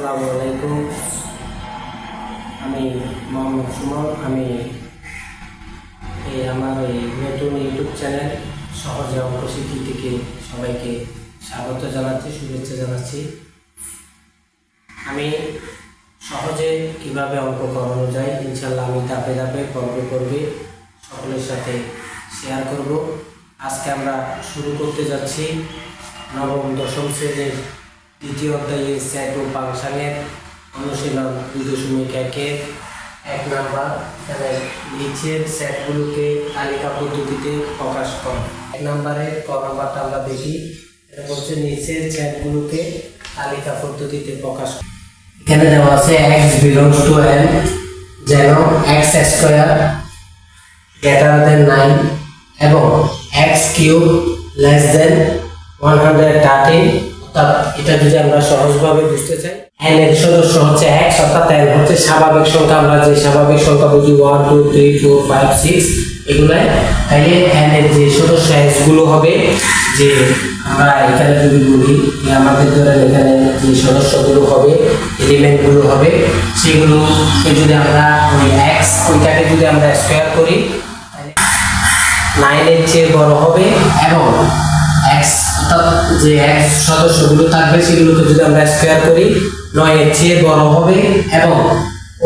আসসালামু আলাইকুম আমি মোহাম্মদ সুমন আমি এই আমার এই নতুন ইউটিউব চ্যানেল সহজে অঙ্ক শিখি থেকে সবাইকে স্বাগত জানাচ্ছি, শুভেচ্ছা জানাচ্ছি। আমি সহজে কীভাবে অঙ্ক করানো যায় ইনশাল্লাহ আমি ধাপে ধাপে পর্বে পর্বে সকলের সাথে শেয়ার করব। আজকে আমরা শুরু করতে যাচ্ছি নবম দশম শ্রেণির দ্বিতীয় অধ্যায়ে ও ফাংশনের অনুশীলন দুই দশমিক একের এক নাম্বার এখানে নিচের সেটগুলোকে তালিকা পদ্ধতিতে প্রকাশ কর এক নম্বরের ক নাম্বারটা আমরা দেখি, এটা হচ্ছে নিচের সেটগুলোকে তালিকা পদ্ধতিতে প্রকাশ কর। এখানে দেওয়া আছে এক্স বিলংস টু এন যেন x square greater than nine এবং x cube less than one hundred thirteen অর্থাৎ এটা যদি আমরা সহজভাবে বুঝতে চাই এন এর সদস্য হচ্ছে এক্স অর্থাৎ এন হচ্ছে স্বাভাবিক সংখ্যা। আমরা যে স্বাভাবিক সংখ্যা বুঝি one two three four five six এগুলাই। তাইলে এন এর যে সদস্যগুলো হবে, যে আমরা এখানে যদি বলি আমাদের ধরেন এখানে যে সদস্যগুলো হবে এলিমেন্টগুলো হবে সেগুলোকে যদি আমরা ওই এক্স ওইটাকে যদি আমরা স্কোয়ার করি নাইনের চেয়ে বড় হবে, এবং এক্স অর্থাৎ যে এক্স সদস্যগুলো থাকবে, সেগুলোকে যদি আমরা স্কোয়ার করি, নয়ের চেয়ে বড় হবে এবং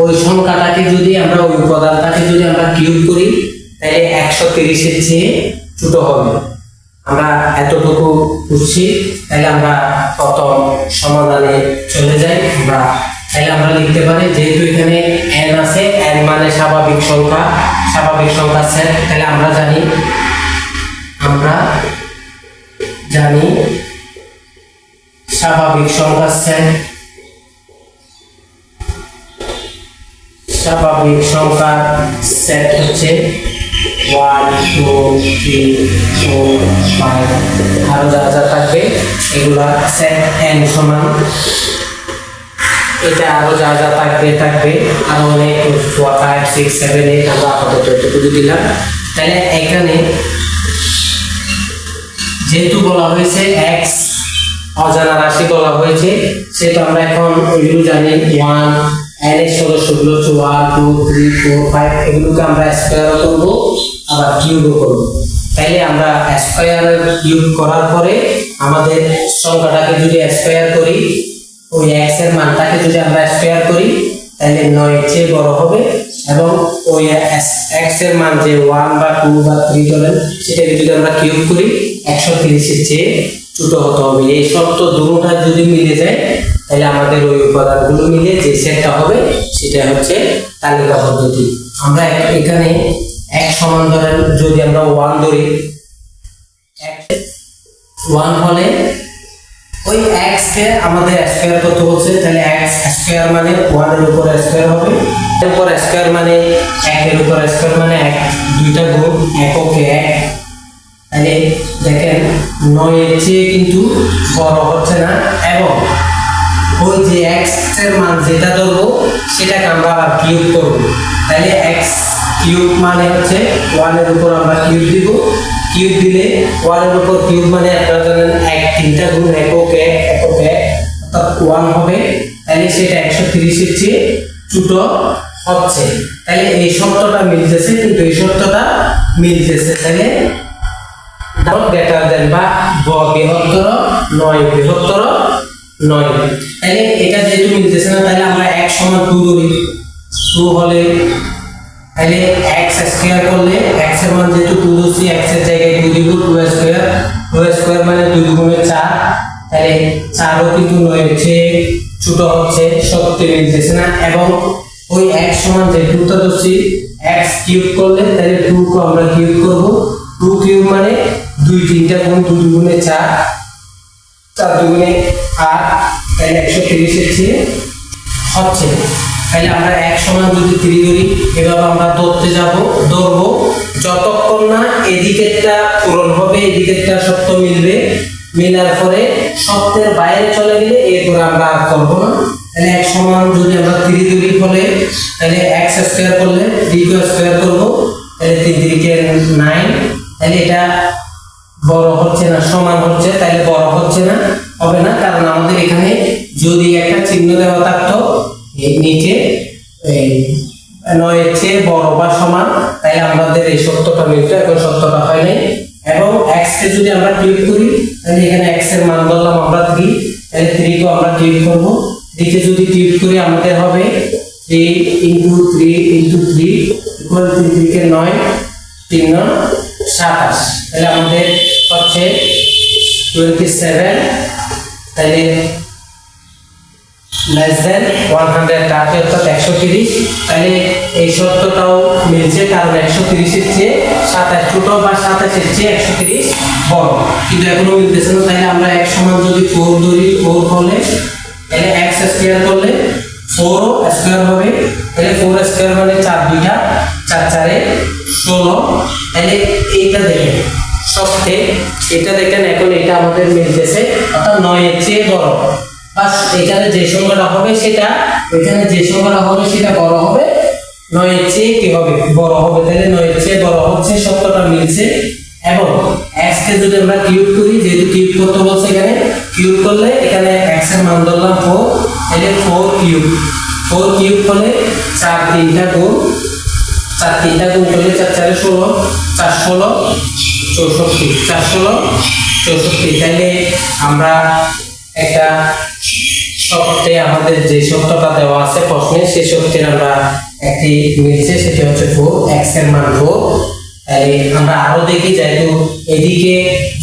ওই সংখ্যাটাকে যদি আমরা, ওই উপাদানটাকে যদি আমরা কিউব করি, তাহলে একশো তিরিশের চেয়ে ছোট হবে। আমরা এতটুকু বুঝছি, তাহলে আমরা প্রথম সমাধানে চলে যাই। আমরা, তাহলে আমরা লিখতে পারি, যেহেতু এখানে এন আছে এন মানে স্বাভাবিক সংখ্যা স্বাভাবিক সংখ্যা সেট তাহলে আমরা জানি, আমরা জানি স্বাভাবিক সংখ্যা সেট স্বাভাবিক সংখ্যার সেট হচ্ছে one, two, three, four, five. আরও যা যা থাকবে, এগুলা সেট এন সমান। এটা আরও যা যা থাকবে থাকবে। আরও অনেক ফাইভ সিক্স সেভেন এইট আমরা আপাতত এটুকু দিলাম। তাহলে এখানে যেহেতু বলা হয়েছে এক্স অজানা রাশি বলা হয়েছে সেটা আমরা এখন ওইগুলো জানি। ওয়ান এন এর সদস্যগুলো হচ্ছে one two three four five এগুলোকে আমরা স্কোয়ারও করব, আবার কিউবও করব। তাইলে আমরা স্কোয়ার কিউব করার পরে আমাদের সংখ্যাটাকে যদি স্কোয়ার করি, ওই এক্সের মানটাকে যদি আমরা স্কোয়ার করি তাহলে নয় চেয়ে বড় হবে এবং ওই এক্সের মান যে ওয়ান বা টু বা থ্রি ধরেন সেটাকে যদি আমরা কিউব করি একশো তিরিশের চেয়ে ছোট হতে হবে। এই শর্ত দুটোটা যদি মিলে যায়, তাহলে আমাদের ওই উপাদানগুলো মিলে যে সেটটা হবে, সেটা হচ্ছে তালিকা পদ্ধতি। আমরা এখানে এক সমান ধরেন যদি আমরা ওয়ান ধরি ওয়ান হলে ওই এক্স কে আমাদের স্কোয়ার করতে বলছে? তাহলে এক্স স্কোয়ার মানে ওয়ানের উপর স্কোয়ার হবে। এর উপর স্কোয়ার মানে এক, এর উপর স্কোয়ার মানে এক। দুইটা গুণ এককে এক। তাহলে দেখেন নয়ের চেয়ে কিন্তু বড় হচ্ছে না। এবং ওই যে এক্স মান যেটা ধরবো, সেটাকে আমরা আবার কিউব করব। তাহলে এক্স কিউব মানে হচ্ছে ওয়ানের উপর আমরা কিউব দিব। কিউব দিলে ওয়ানের উপর কিউব মানে আপনারা জানেন এক তিনটা গুণ একক এক একক এক, অর্থাৎ ওয়ান হবে। তাহলে সেটা একশো তিরিশের চেয়ে ছোট হচ্ছে। তাহলে এই শর্তটা মিলতেছে, কিন্তু এই শর্তটা মিলতেছে। তাহলে নট গ্রেটার দেন বা ব বৃহত্তর নয় বৃহত্তর নয়। তাহলে এটা যেহেতু মিলতেছে না তাহলে আমরা এক সমান টু ধরি টু হলে তাহলে এক্স স্কোয়ার করলে এক্সের মান যেহেতু টু ধরছি এক্সের জায়গায় টু দিব, টু স্কোয়ার টু স্কোয়ার মানে দুই গুণে চার। তাহলে চারও কিন্তু নয় চেয়ে ছোট হচ্ছে সত্যি মিলতেছে না এবং ওই এক্স সমান যে টুটা ধরছি, এক্স কিউব করলে তাহলে টু আমরা কিউব করব। টু কিউব মানে দুই তিনটা গুণ দুই গুণে চার চার দুগুণে আট তাহলে একশো তিরিশের চেয়ে হচ্ছে। তাহলে আমরা এক সমান যদি তিরি ধরি, এভাবে আমরা ধরতে যাব, ধরবো। যতক্ষণ না এদিকেরটা পূরণ হবে, এদিকেরটা সত্য মিলবে, মেলার পরে সত্যের বাইরে চলে গেলে এরপর আমরা আর করব না। তাহলে এক সমান যদি আমরা তিরি ধরি ফলে তাহলে এক্স স্কোয়ার করলে থ্রি স্কোয়ার করব তাহলে তিন তিরিকে নাইন তাহলে এটা বড় হচ্ছে না, সমান হচ্ছে তাহলে বড় হচ্ছে না, হবে না। কারণ আমাদের এখানে যদি একটা চিহ্ন দেওয়া থাকতো নিচে নয়ের চেয়ে বড় বা সমান তাই আমাদের এই সত্যটা মিলতো, এখন সত্যটা হয় নাই। এবং এক্স কে যদি আমরা কিউব করি তাহলে এখানে এক্সের মান ধরলাম আমরা থ্রি তাহলে থ্রি কে আমরা কিউব করব। থ্রি কে যদি কিউব করি, আমাদের হবে three into three into three equal three কে নয়, তিন সাতাশ। তাহলে আমাদের হচ্ছে টোয়েন্টি সেভেন তাহলে less than one hundred thirty অর্থাৎ একশো তিরিশ, তাহলে এই সত্যটাও মিলছে, কারণ একশো তিরিশের চেয়ে সাতাশ ছোট বা সাতাশের চেয়ে একশো তিরিশ বড়। কিন্তু এখনও মিলতেছে না, তাহলে আমরা এক সমান যদি ফোর ধরি ফোর হলে, তাহলে এক্স স্কোয়ার করলে ফোর স্কোয়ার হবে, তাহলে ফোর স্কোয়ার মানে চার দুইটা, চার চারে ষোলো, তাহলে এইটা দেখেন। সবথেকে এটা দেখেন এখন এটা আমাদের মিলতেছে, অর্থাৎ নয়ের চেয়ে বড়। বাস এখানে যে সংখ্যাটা হবে সেটা, এখানে যে সংখ্যাটা হবে সেটা বড় হবে। নয়ের চেয়ে কি হবে? বড় হবে। তাহলে নয়ের চেয়ে বড় হচ্ছে সত্যটা মিলছে। এবং x কে যদি আমরা কিউব করি, যেহেতু কিউব করতে বলছে এখানে কিউব করলে এখানে x এর মান ধরলাম 4 তাহলে 4 কিউব ফোর কিউব হলে চার তিনটা গুণ, চার তিনটা গুণ করলে চার, চারে ষোলো, চার ষোলো চৌষট্টি চার ষোলো চৌষট্টি। তাহলে আমরা একটা সত্যে আমাদের যে সত্যটা দেওয়া আছে প্রশ্নে সেই সত্যের আমরা একটি মিলছে সেটি হচ্ছে ফোর এক্সের মান ফোর তাই আমরা আরও দেখি, যেহেতু এদিকে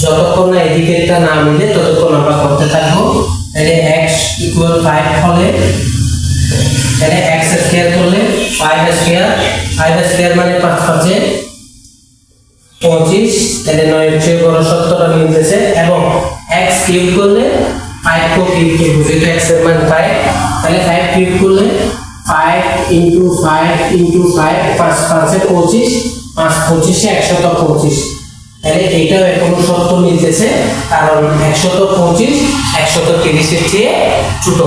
যতক্ষণ না এদিকেরটা না মিলে, ততক্ষণ আমরা করতে থাকব। তাহলে এক্স ইকুয়াল ফাইভ হলে তাহলে এক্স স্কোয়ার করলে ফাইভ স্কোয়ার ফাইভ স্কোয়ার মানে পাঁচ পাঁচে পঁচিশ, তাহলে নয়ের চেয়ে বড় সত্যটা মিলতেছে, এবং এক্স কিউব করলে ফাইভ কো কিউব করব। যেহেতু এক্সের মান ফাইভ তাহলে ফাইভ কিউব করলে five into five into five পাঁচ পাঁচে পঁচিশ পাঁচ পঁচিশে একশত পঁচিশ। তাহলে এইটাও এখনও সত্য মিলতেছে, কারণ একশত পঁচিশ, একশত তিরিশের চেয়ে ছোট।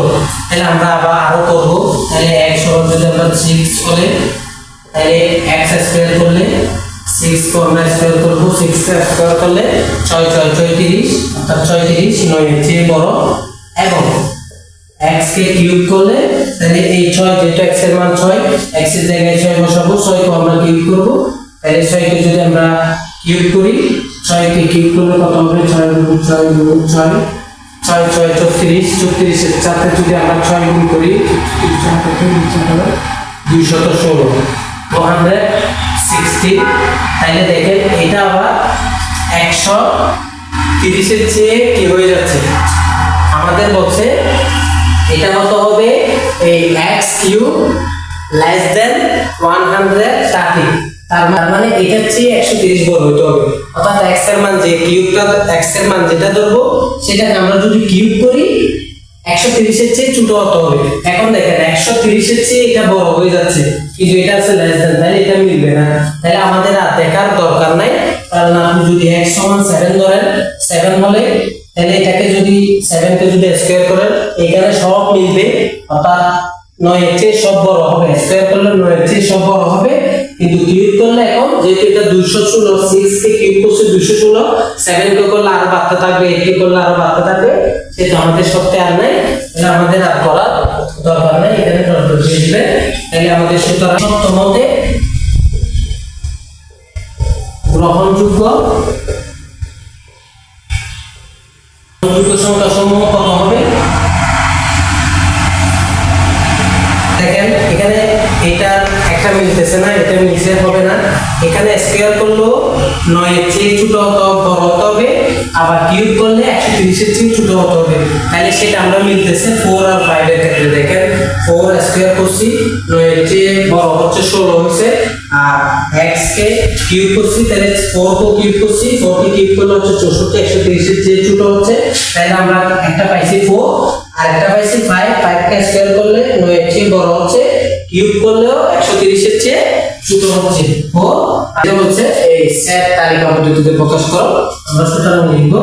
তাহলে আমরা আবার আরও করব। তাহলে একশো যদি আমরা সিক্স করে, তাহলে এক্স স্কোয়ার করলে সিক্স কো আমরা স্কোয়ার করব সিক্স স্কোয়ার করলে ছয় ছয় ছয়ত্রিশ অর্থাৎ ছয়ত্রিশ নয়ের চেয়ে বড় এবং এক্স কে কিউব করলে তাহলে এই ছয় যেহেতু এক্সের মান ছয় এক্সের জায়গায় ছয় বসাবো ছয় কে আমরা কিউব করব তাহলে ছয়কে যদি আমরা কিউব করি ছয়কে কিউব করলে কত হবে ছয় গুণ ছয় গুণ ছয় ছয় ছয় চৌত্রিশ চৌত্রিশের সাথে যদি আমরা ছয় গুণ করি দুইশত ষোলো তাহলে দেখেন এটা আবার একশো তিরিশের চেয়ে কি হয়ে যাচ্ছে? আমাদের বলছে এটা কত হবে? এই x cube less than one hundred thirty তার মানে এটার চেয়ে একশো তিরিশ বড় হইতে হবে। অর্থাৎ এক্সের মান যে কিউবটা এক্সের মান যেটা ধরবো, সেটাকে আমরা যদি কিউব করি একশো তিরিশের চেয়ে ছোট হতে হবে। এখন দেখেন, একশো তিরিশের চেয়ে এটা বড় হয়ে যাচ্ছে। কিন্তু এটা আছে লেস দেন তাহলে এটা মিলবে না। তাহলে আমাদের আর দেখার দরকার নাই, কারণ আপনি যদি এক্স সমান সেভেন ধরেন সেভেন হলে তাহলে এটাকে যদি সেভেন কে যদি স্কোয়ার করেন এখানে সব মিলবে, অর্থাৎ নয়ের চেয়ে সব বড় হবে। স্কোয়ার করলে নয়ের চেয়ে সব বড় হবে। কিন্তু কিউব করলে এখন যেহেতু এটা দুইশো ষোলো সিক্স কে কিউব করছে দুইশো ষোলো সেভেন কে করলে আরও বার্তা থাকবে এইট কে করলে আরও বাড়তে থাকবে সেটা আমাদের সত্যি আর নাই আমাদের আর করার দরকার নেই, এখানে ডট দিয়ে তাহলে আমাদের সুতরাং সত্য মতে গ্রহণযোগ্য গ্রহণযোগ্য সংখ্যা মিলতেছে না, এটা মিলছে হবে না। এখানে স্কোয়ার করলেও নয়ের চেয়ে ছোট হতে বড় হতে হবে, আবার কিউব করলে একশো তিরিশের চেয়ে ছোট হতে হবে। তাহলে সেটা আমরা মিলতেছে ফোর আর ফাইভের ক্ষেত্রে, দেখেন। ফোর স্কোয়ার করছি নয়ের চেয়ে বড় হচ্ছে ষোলো হচ্ছে আর এক্স কে কিউব করছি, তাহলে ফোর কো কিউব করছি ফোর কে কিউব করলে হচ্ছে চৌষট্টি, একশো তিরিশের চেয়ে ছোট হচ্ছে। তাহলে আমরা একটা পাইছি ফোর আর একটা পাইছি ফাইভ ফাইভ কে স্কোয়ার করলে নয়ের চেয়ে বড় হচ্ছে কিউব করলেও একশো তিরিশের চেয়ে ছোট হচ্ছে। ও আগে বলছে, এই সেট তালিকা পদ্ধতিতে প্রকাশ করো। আমরা সুতরাং লিখব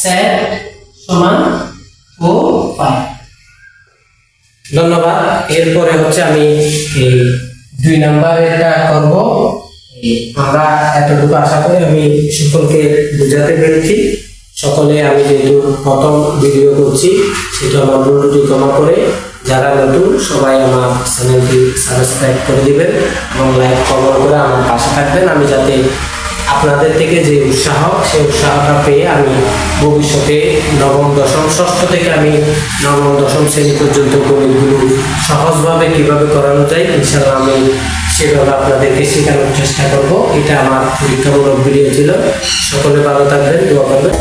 সেট সমান ও ফাইভ ধন্যবাদ। এরপরে হচ্ছে আমি এই দুই নাম্বারেরটা করব। আমরা এতটুকু আশা করি আমি সকলকে বোঝাতে পেরেছি। সকলে আমি যেহেতু প্রথম ভিডিও করছি, সেটা আমার অনুরোধ ক্ষমা করে যারা নতুন, সবাই আমার চ্যানেলটি সাবস্ক্রাইব করে দিবেন এবং লাইক কমেন্ট করে আমার পাশে থাকবেন। আমি যাতে আপনাদের থেকে যে উৎসাহ সেই উৎসাহটা পেয়ে আমি ভবিষ্যতে নবম, দশম, ষষ্ঠ থেকে আমি নবম, দশম শ্রেণি পর্যন্ত গণিতগুলো সহজভাবে কীভাবে করানো যায় ইনশাল্লাহ আমি সেভাবে আপনাদেরকে শেখানোর চেষ্টা করব। এটা আমার পরীক্ষামূলক ভিডিও ছিল। সকলে ভালো থাকবেন, দোয়া করবেন।